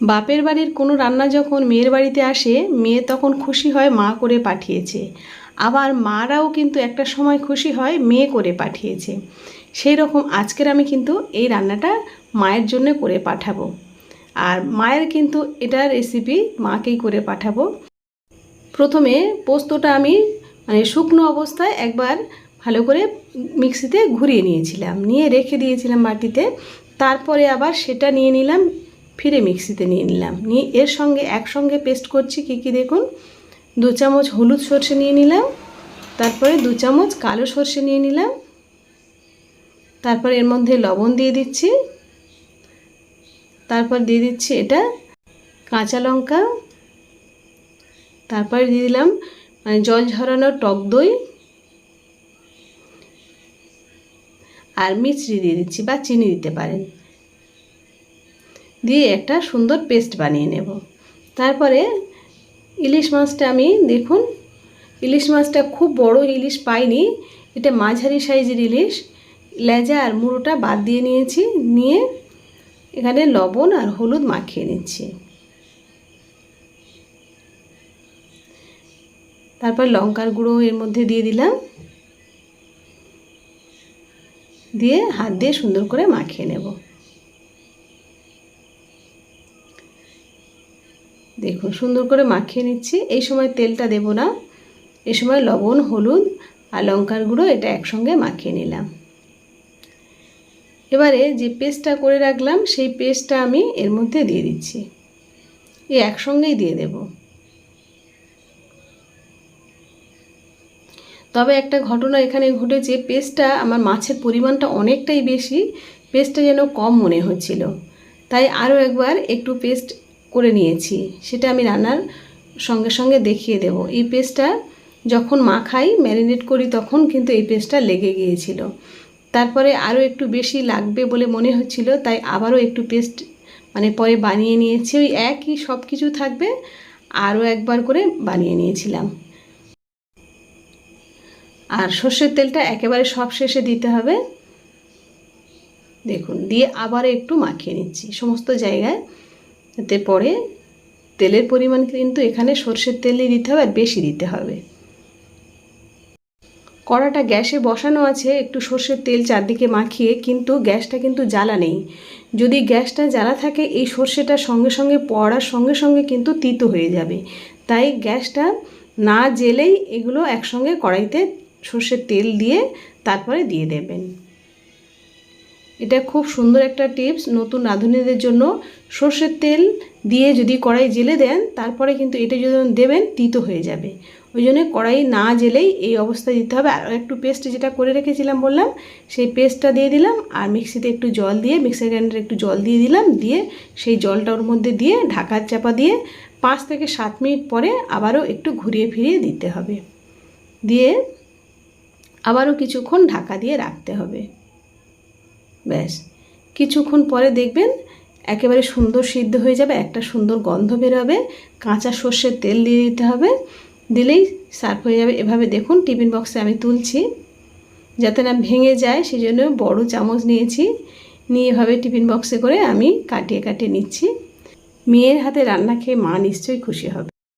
বাপের বাড়ির কোনো রান্না যখন মেয়ের বাড়িতে আসে, মেয়ে তখন খুশি হয় মা করে পাঠিয়েছে। আবার মারাও কিন্তু একটা সময় খুশি হয় মেয়ে করে পাঠিয়েছে। সেই রকম আজকের আমি কিন্তু এই রান্নাটা মায়ের জন্য করে পাঠাবো। আর মায়ের কিন্তু এটা রেসিপি মাকেই করে পাঠাবো। প্রথমে পোস্তটা আমি মানে শুকনো অবস্থায় একবার ভালো করে মিক্সিতে ঘুরিয়ে নিয়েছিলাম। নিয়ে রেখে দিয়েছিলাম বাটিতে। তারপরে আবার সেটা নিয়ে নিলাম ফিরে মিক্সিতে নিয়ে নিলাম। নিয়ে এর সঙ্গে একসঙ্গে পেস্ট করছি কী কী দেখুন? দু চামচ হলুদ সর্ষে নিয়ে নিলাম। তারপরে দু চামচ কালো সর্ষে নিয়ে নিলাম। তারপর এর মধ্যে লবণ দিয়ে দিচ্ছি। তারপর দিয়ে দিচ্ছি এটা কাঁচা লঙ্কা। তারপরে দিয়ে দিলাম মানে জল ঝরানো টক দই। আর মিছরি দিয়ে দিচ্ছি বা চিনি দিতে পারেন। দিয়ে একটা সুন্দর পেস্ট বানিয়ে নেব। তারপরে ইলিশ মাছটা আমি, দেখুন, ইলিশ মাছটা খুব বড় ইলিশ পাইনি, এটা মাঝারি সাইজের ইলিশ। লেজা আর মুড়োটা বাদ দিয়ে নিয়েছি, নিয়ে এখানে লবণ আর হলুদ মাখিয়ে নিচ্ছি। তারপর লঙ্কার গুঁড়ো এর মধ্যে দিয়ে দিলাম। দিয়ে হাত দিয়ে সুন্দর করে মাখিয়ে নেব। দেখুন, সুন্দর করে মাখিয়ে নিচ্ছি। এই সময় তেলটা দেব না। এই সময় লবণ, হলুদ আর লঙ্কার গুঁড়ো এটা একসঙ্গে মাখিয়ে নিলাম। এবারে যে পেস্টটা করে রাখলাম, সেই পেস্টটা আমি এর মধ্যে দিয়ে দিচ্ছি। এই একসঙ্গেই দিয়ে দেব। তবে একটা ঘটনা এখানে ঘটেছে, পেস্টটা আমার মাছের পরিমাণটা অনেকটাই বেশি, পেস্টটা যেন কম মনে হচ্ছিল। তাই আরও একবার একটু পেস্ট করে নিয়েছি, সেটা আমি রান্নার সঙ্গে সঙ্গে দেখিয়ে দেব। এই পেস্টটা যখন মাখাই ম্যারিনেট করি, তখন কিন্তু এই পেস্টটা লেগে গিয়েছিল। তারপরে আরও একটু বেশি লাগবে বলে মনে হচ্ছিল, তাই আবারও একটু পেস্ট মানে পরে বানিয়ে নিয়েছি। ওই একই সব কিছু থাকবে, আরও একবার করে বানিয়ে নিয়েছিলাম। আর সর্ষের তেলটা একেবারে সব শেষে দিতে হবে। দেখুন, দিয়ে আবার একটু মাখিয়ে নিচ্ছি। সমস্ত জায়গায় এতে পরে তেলের পরিমাণ কিন্তু এখানে সর্ষের তেলই দিতে হবে আর বেশি দিতে হবে। কড়াটা গ্যাসে বসানো আছে, একটু সর্ষের তেল চারদিকে মাখিয়ে, কিন্তু গ্যাসটা কিন্তু জ্বালা নেই। যদি গ্যাসটা জ্বালা থাকে, এই সর্ষেটা সঙ্গে সঙ্গে পড়ার সঙ্গে সঙ্গে কিন্তু তিতো হয়ে যাবে। তাই গ্যাসটা না জেলেই এগুলো একসঙ্গে কড়াইতে সর্ষের তেল দিয়ে তারপরে দিয়ে দেবেন। এটা খুব সুন্দর একটা টিপস, নতুন রাঁধুনিদের জন্য সর্ষের তেল দিয়ে যদি কড়াই জেলে দেন, তারপরে কিন্তু এটা যদি দেবেন, তিতো হয়ে যাবে। ওই জন্য কড়াই না জেলেই এই অবস্থায় দিতে হবে। আর একটু পেস্ট যেটা করে রেখেছিলাম বললাম, সেই পেস্টটা দিয়ে দিলাম আর মিক্সিতে একটু জল দিয়ে মিক্সার গ্রাইন্ডারে একটু জল দিয়ে দিলাম, দিয়ে সেই জলটা ওর মধ্যে দিয়ে ঢাকার চাপা দিয়ে পাঁচ থেকে সাত মিনিট পরে আবারও একটু ঘুরিয়ে ফিরিয়ে দিতে হবে। দিয়ে আবারও কিছুক্ষণ ঢাকা দিয়ে রাখতে হবে। ব্যাস। কিছুক্ষণ পরে দেখবেন একেবারে সুন্দর সিদ্ধ হয়ে যাবে, একটা সুন্দর গন্ধ বেরোবে, কাঁচা সর্ষের তেল দিয়ে দিতে হবে, দিলেই সার্ভ হয়ে যাবে। এভাবে দেখুন, টিফিন বক্সে আমি তুলছি, যাতে না ভেঙে যায় সেই জন্য বড়ো চামচ নিয়েছি। নিয়ে এভাবে টিফিন বক্সে করে আমি কাটিয়ে কাটিয়ে নিচ্ছি। মেয়ের হাতে রান্না খেয়ে মা নিশ্চয়ই খুশি হবে।